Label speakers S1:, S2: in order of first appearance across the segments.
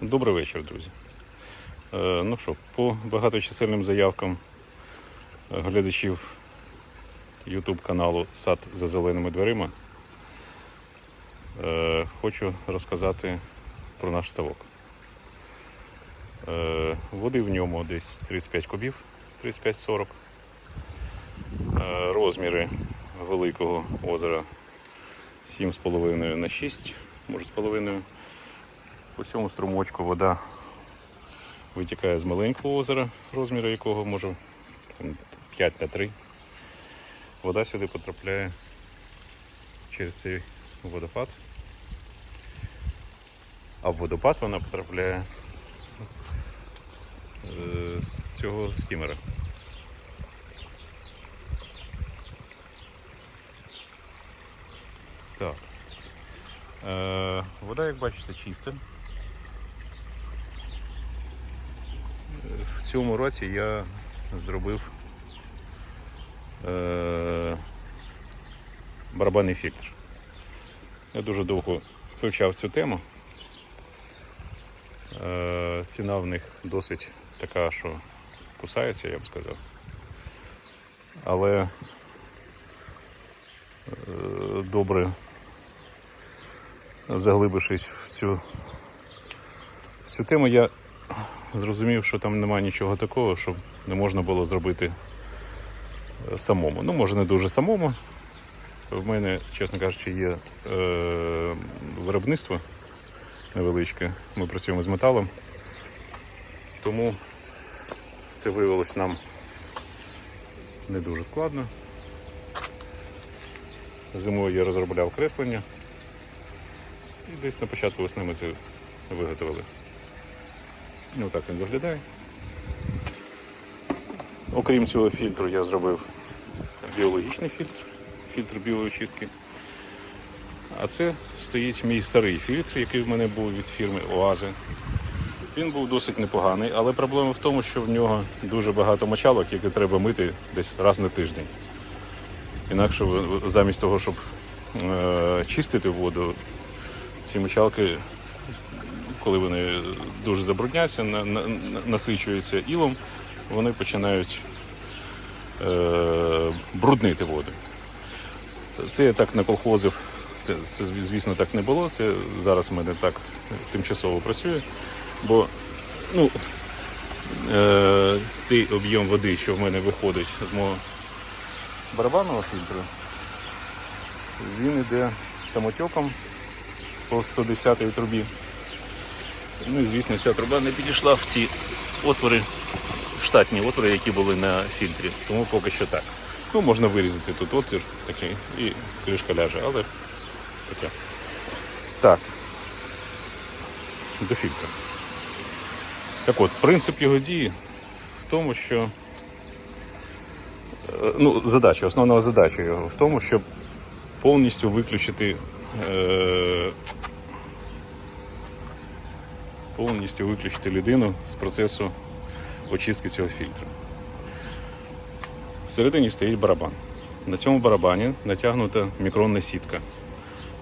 S1: Добрий вечір, друзі. Е, ну що, по багаточисельним заявкам е, глядачів YouTube каналу Сад за зеленими дверима е, хочу розказати про наш ставок. Води в ньому десь 35 кубів, 35-40. Е, розміри великого озера 7,5 на 6, може з половиною. По цьому струмочку вода витікає з маленького озера, розміри якого може 5 на 3. Вода сюди потрапляє через цей водопад. А в водопад вона потрапляє е, з цього скімера. Так. Е, вода, як бачите, чиста. В цьому році я зробив е, барабанний фільтр. Я дуже довго вивчав цю тему. Е, ціна в них досить така, що кусається, я б сказав. Але е, добре заглибившись в цю, в цю тему, я зрозумів, що там немає нічого такого, що не можна було зробити е, самому. Ну, може, не дуже самому. В мене, чесно кажучи, є е, виробництво невеличке. Ми працюємо з металом. Тому це виявилось нам не дуже складно. Зимою я розробляв креслення. І десь на початку весни ми це виготовили. Ну так він виглядає. Окрім цього фільтру я зробив біологічний фільтр, фільтр білої чистки. А це стоїть мій старий фільтр, який в мене був від фірми Оази. Він був досить непоганий, але проблема в тому, що в нього дуже багато мочалок, які треба мити десь раз на тиждень. Інакше замість того, щоб е, чистити воду, ці мочалки, коли вони дуже забрудняться, на, на, на- насичуються ілом, вони починають е, бруднити воду. Це я так наколхозив. Це, це, звісно, так не було. Це зараз в мене так тимчасово працює. Бо ну, е, той об'єм води, що в мене виходить з мого барабанного фільтру, він йде самотьоком по 110-й трубі. Ну і звісно, ця труба не підійшла в ці отвори, штатні отвори, які були на фільтрі. Тому поки що так. Ну, можна вирізати тут отвір такий і кришка ляже, але таке. Так. До фільтра. Так от, принцип його дії в тому, що е, ну, задача, основна задача його в тому, щоб повністю виключити е, повністю виключити людину з процесу очистки цього фільтру. Всередині стоїть барабан. На цьому барабані натягнута мікронна сітка.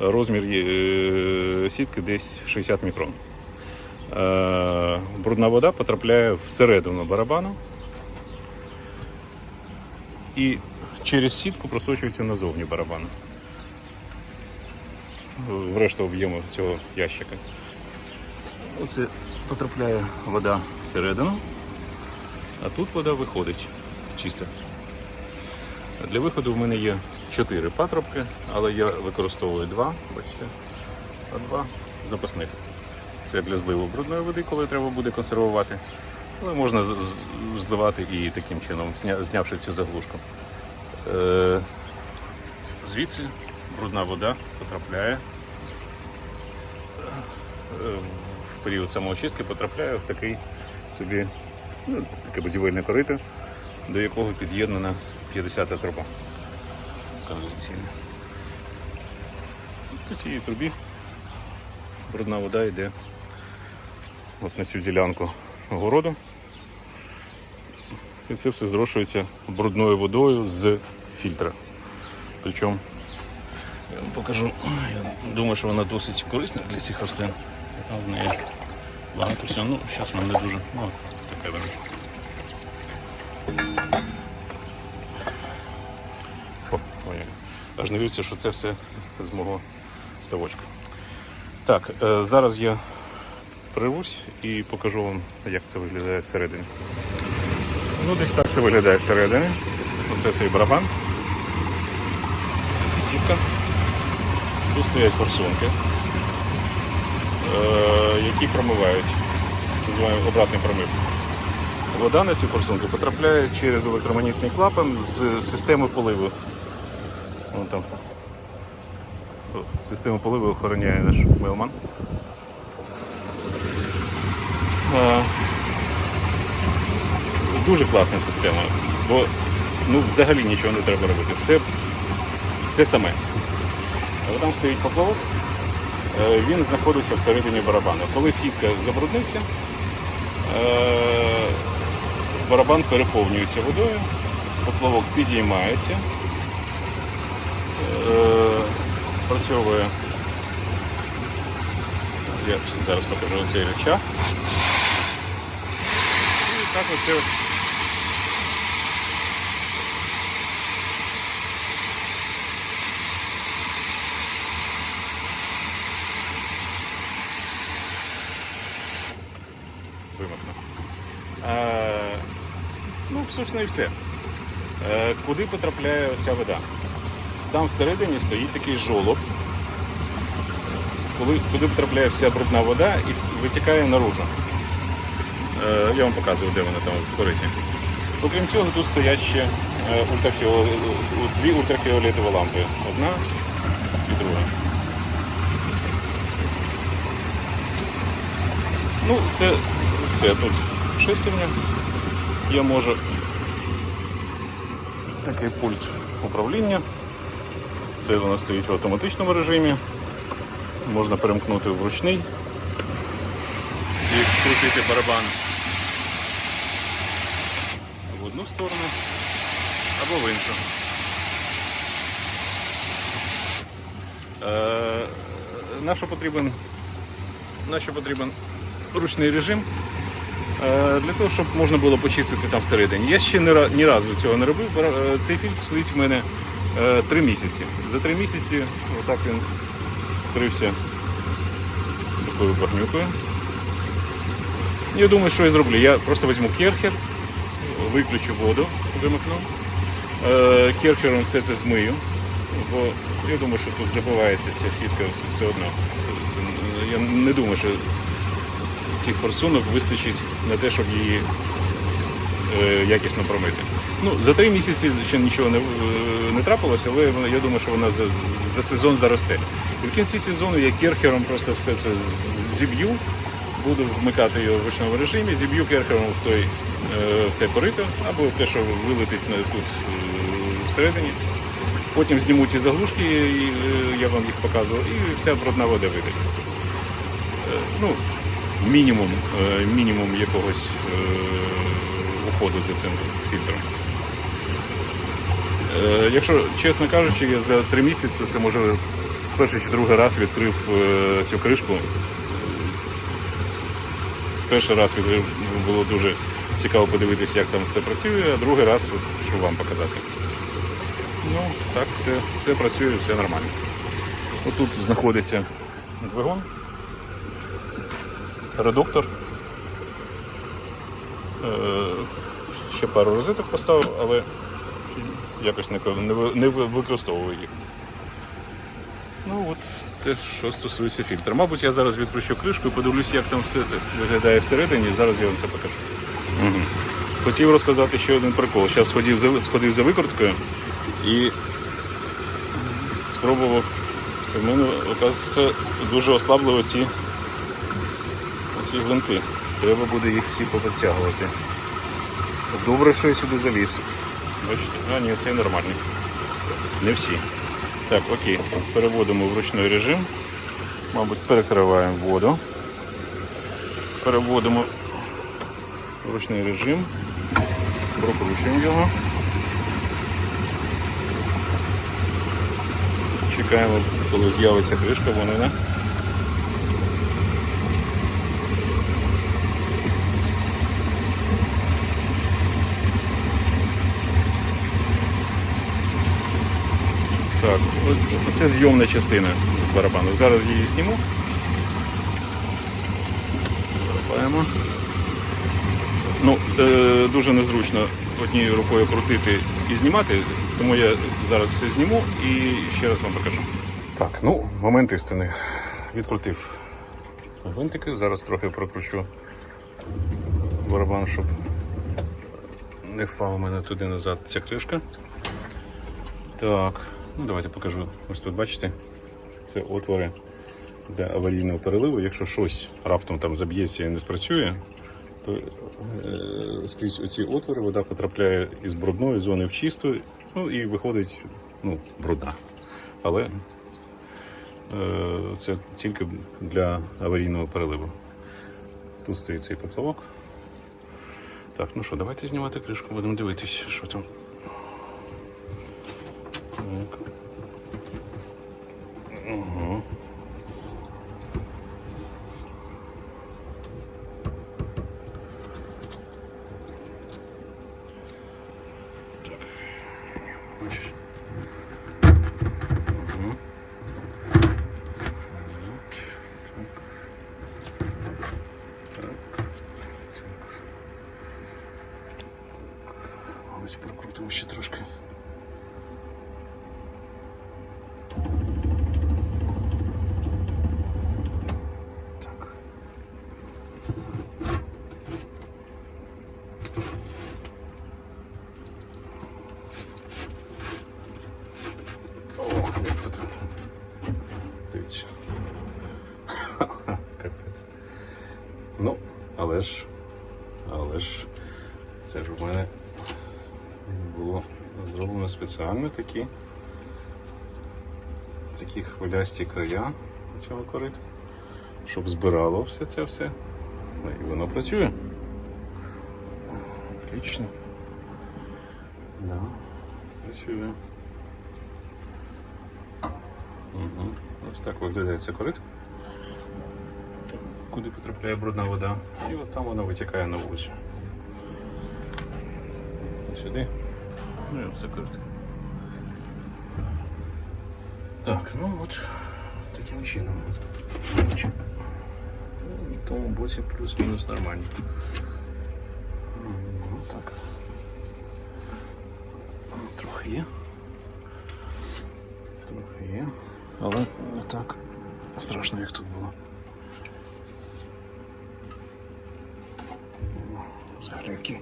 S1: Розмір е, сітки десь 60 мікрон. Е, Брудна вода потрапляє всередину барабану і через сітку просочується назовні барабану. В решту об'єму цього ящика. Оце потрапляє вода всередину, а тут вода виходить чиста. Для виходу в мене є 4 патрубки, але я використовую два, бачите, а запасних. Це для зливу брудної води, коли треба буде консервувати. Але можна зливати і таким чином, знявши цю заглушку. Е, звідси брудна вода потрапляє е, період самоочистки потрапляє в такий собі ну, таке будівельне корито, до якого під'єднана 50-та труба каналізаційна. По цій трубі брудна вода йде от на цю ділянку городу. І це все зрошується брудною водою з фільтра. Причому я вам покажу, я думаю, що вона досить корисна для цих рослин. Там в неї багато всього. Ну, зараз мене дуже. Ну, таке воно. Аж не віриться, що це все з мого ставочка. Так, е, зараз я прирвусь і покажу вам, як це виглядає зсередини. Ну, десь так це виглядає зсередини. Оце цей барабан. Це сітка. Тут стоять форсунки, які промивають, називаємо обратний промив. Вода на ці форсунки потрапляє через електромагнітний клапан з системи поливу. Вон там. Систему поливу охороняє наш мелман. Е, Дуже класна система, бо ну, взагалі нічого не треба робити. Все, все саме. Але там стоїть поплавок, е, він знаходиться всередині барабану. Коли сітка забрудниться, е, барабан переповнюється водою, поплавок підіймається, е, спрацьовує. Я зараз покажу цей речах. І так ось це вимкну. Е, ну, собственно, і все. Е, куди потрапляє ося вода? Там всередині стоїть такий жолоб, куди потрапляє вся брудна вода і витікає наружу. Е, я вам показую, де вона там в кориті. Окрім цього, тут стоять ще е, ультрафіол... дві ультрафіолетові лампи. Одна і друга. Ну, це, це тут шестерня. Я можу такий пульт управління. Це у стоїть в автоматичному режимі. Можна перемкнути в ручний і крутити барабан в одну сторону або в іншу. Е, на що потрібен, на що потрібен ручний режим? Е, Для того, щоб можна було почистити там всередині. Я ще ні, ні разу цього не робив. Е, Цей фільтр стоїть в мене е, три місяці. За три місяці отак він вкрився такою багнюкою. Я думаю, що я зроблю. Я просто візьму керхер, виключу воду, вимикну. Керхером все це змию, бо я думаю, що тут забивається ця сітка все одно. Я не думаю, що цих форсунок вистачить на те, щоб її е, якісно промити. Ну, за три місяці ще нічого не, е, не трапилося, але я думаю, що вона за, за сезон заросте. І в кінці сезону я керхером просто все це зіб'ю, буду вмикати його в ручному режимі, зіб'ю керхером в, той, е, в те корито, або те, що вилетить тут е, всередині. Потім зніму ці заглушки, я вам їх показував, і вся брудна вода вийде. Ну, мінімум, е, мінімум якогось е, уходу за цим фільтром. Е, Якщо чесно кажучи, я за три місяці це може перший чи другий раз відкрив цю кришку. Перший раз відкрив, було дуже цікаво подивитися, як там все працює, а другий раз, щоб вам показати. Ну, так, все, все працює, все нормально. Отут знаходиться двигун, редуктор. Е, Ще пару розеток поставив, але якось не, ко- не, ви- не ви- використовую їх. Ну от те, що стосується фільтра. Мабуть, я зараз відкручу кришку і подивлюся, як там все виглядає всередині. Зараз я вам це покажу. Угу. Хотів розказати ще один прикол. Зараз сходив за, сходив за викруткою і спробував. У мене, оказується, дуже ослабли ці, оці гвинти. Треба буде їх всі попідтягувати. Добре, що я сюди заліз. Бачите? А, ні, це нормальний. Не всі. Так, окей. Переводимо в ручний режим. Мабуть, перекриваємо воду. Переводимо в ручний режим. Прокручуємо його. Чекаємо, коли з'явиться кришка, вони не. Так, це зйомна частина барабану. Зараз її зніму. Барабаємо. Ну, е, дуже незручно однією рукою крутити і знімати, тому я зараз все зніму і ще раз вам покажу. Так, ну, момент істини. Відкрутив гвинтики, зараз трохи прокручу барабан, щоб не впав у мене туди назад ця кришка. Так, ну давайте покажу. Ось тут бачите, це отвори для аварійного переливу. Якщо щось раптом там заб'ється і не спрацює, то е, скрізь оці отвори вода потрапляє із брудної зони в чисту, ну і виходить ну, брудна. Але е, це тільки для аварійного переливу. Тут стоїть цей поплавок. Так, ну що, давайте знімати кришку, будемо дивитись, що там. Так. Ага. Так. Бачиш? Ага. Так. Так. Ось прокрутимо ще трошки. Так. О, як тут. Дивіться. Капець. Ну, але ж, але ж, це ж у мене було зроблено спеціально такі, такі хвилясті края цього корита, щоб збирало все це все. Ну, І воно працює. Отлично. Да, працює. Угу. Ось так виглядає це корито. Куди потрапляє брудна вода. І от там вона витікає на вулицю. Сюди. Ну і все корито. Так, ну от таким чином. Ну, В тому боці плюс-мінус нормально. Ну, так. Трохи є. Трохи є. Але не так страшно, як тут було. Взагалі які.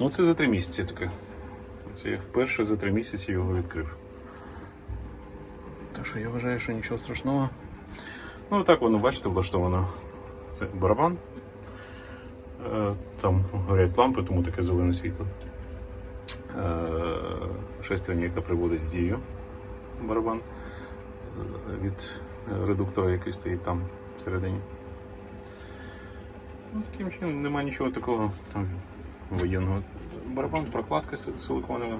S1: Ну це за три місяці таке. Це я вперше за три місяці його відкрив. Що я вважаю, що нічого страшного. Ну так воно, бачите, влаштовано. Це барабан. Е, Там горять лампи, тому таке зелене світло. Е, Шестерня, яка приводить в дію барабан е, від редуктора, який стоїть там всередині. Ну, таким чином немає нічого такого там воєнного. Барабан, прокладка силиконова.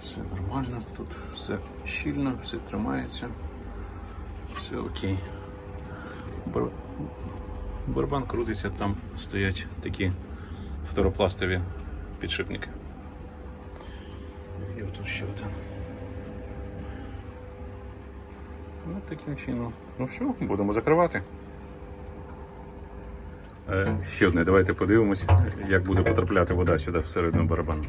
S1: Все нормально, тут все щільно, все тримається. Все окей. Бар... Барабан крутиться, там стоять такі фторопластові підшипники. І отут ще один. Ну, таким чином. Ну все, будемо закривати. Е, ще одне, давайте подивимось, як буде потрапляти вода сюди всередину барабану.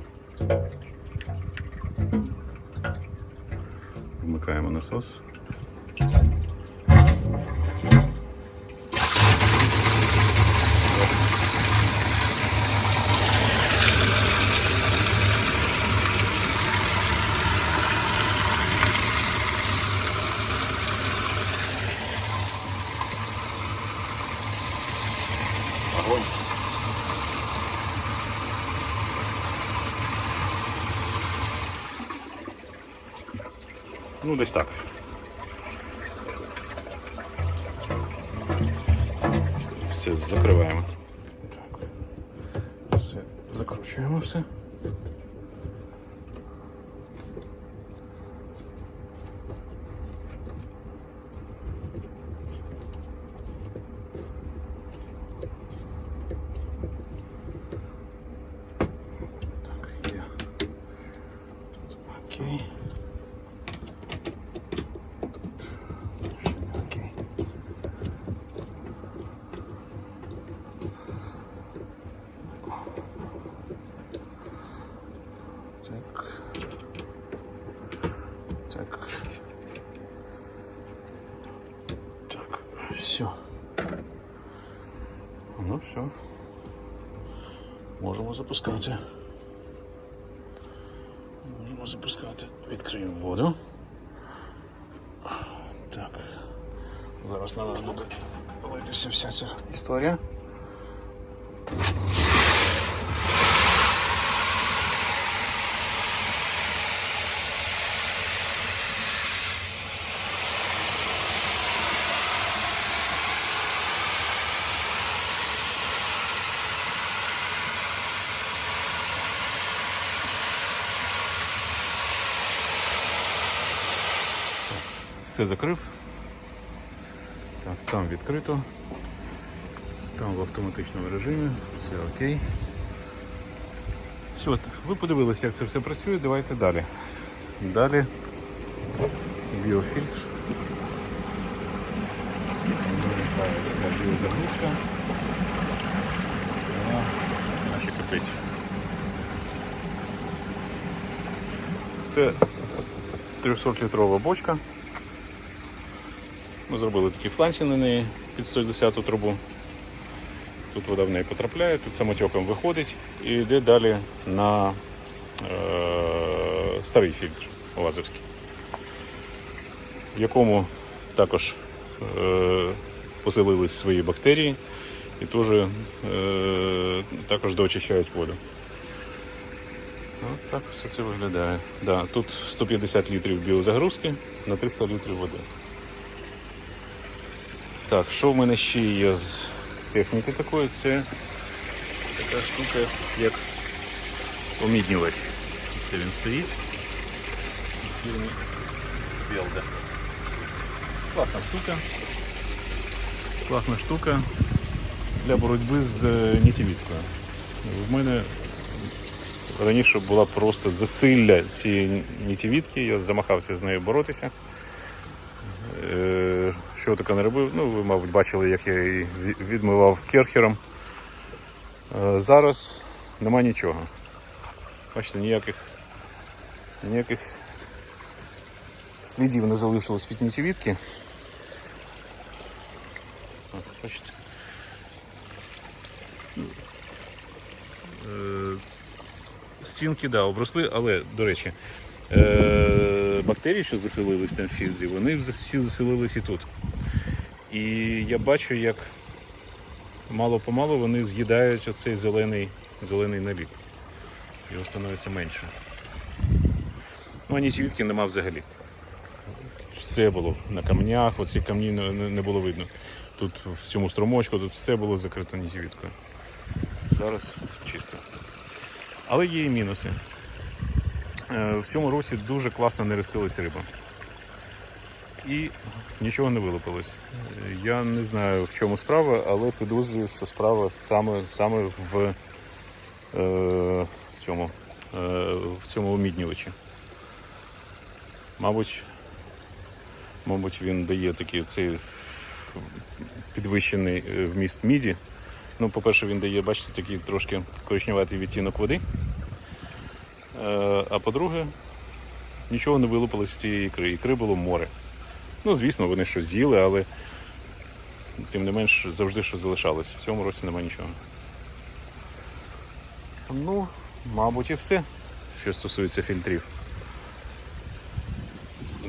S1: Вмикаємо насос. Ну, десь так. Все, закриваємо. Так. Все, закручуємо все. Так, Все. Ну все. Можемо запускати. Можемо запускати. Відкриємо воду. Так. Зараз на нас буде литися вся ця історія. Все закрив. Так, там відкрито. Там в автоматичному режимі. Все окей. Все, ви подивилися, як це все працює. Давайте далі. Далі біофільтр. Така біозагрузка. Наші кипить. Це 300-літрова бочка. Ми зробили такі фланці на неї під 110 трубу. Тут вода в неї потрапляє, тут самотеком виходить і йде далі на е- старий фільтр Лазовський, в якому також е- поселились свої бактерії і теж, е- також доочищають воду. Так все це виглядає. Да, тут 150 літрів біозагрузки на 300 літрів води. Так, що в мене ще є з техніки такої? Це така штука, як оміднювач. Це він стоїть. Фірмі Белда. Класна штука. Класна штука для боротьби з е, нітівіткою. В мене раніше була просто засилля цієї нітівітки, я замахався з нею боротися. Що таке не робив? Ну, ви, мабуть, бачили, як я її відмивав керхером. Е, Зараз нема нічого. Бачите, ніяких, ніяких слідів не залишилось від нітівітки. Бачите. Е, Стінки, да, обросли, але, до речі, е, бактерії, що заселились там в фільтрі, вони всі заселились і тут. І я бачу, як мало-помалу вони з'їдають оцей зелений, зелений наліп. Його становиться менше. Ну, а нічвідки нема взагалі. Все було на камнях, оці камні не, було видно. Тут в цьому струмочку, тут все було закрито нітівіткою. Зараз чисто. Але є і мінуси. Е, В цьому році дуже класно нерестилась риба. І нічого не вилупилось. Е, Я не знаю, в чому справа, але підозрюю, що справа саме, саме в, е, в цьому, е, цьому оміднювачі. Мабуть, мабуть, він дає такий цей підвищений е, вміст міді. Ну, по-перше, він дає, бачите, такий трошки коричневатий відтінок води. Е, А по-друге, нічого не вилупилось з цієї ікри. Ікри було море. Ну, звісно, вони щось з'їли, але тим не менш завжди щось залишалось. В цьому році немає нічого. Ну, мабуть, і все, що стосується фільтрів.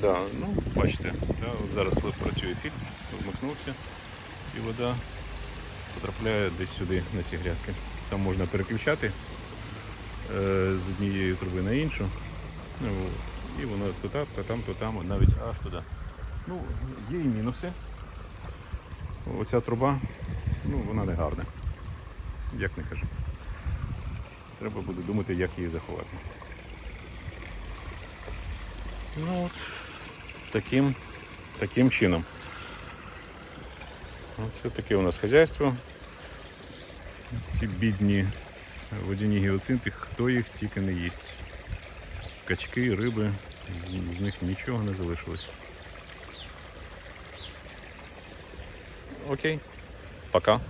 S1: Да, ну, бачите, да, от зараз пр- працює фільтр, вмикнувся, і вода потрапляє десь сюди на ці грядки. Там можна переключати з однієї труби на іншу. Ну, і воно то там, то там, то там, навіть аж туди. Ну, є і мінуси. Оця труба, ну, вона не гарна. Як не кажу. Треба буде думати, як її заховати. Ну от, таким, таким чином. Оце таке у нас хазяйство. Ці бідні водяні гіоцинти, хто їх тільки не їсть. Качки, риби, з- них нічого не залишилось. Окей, пока.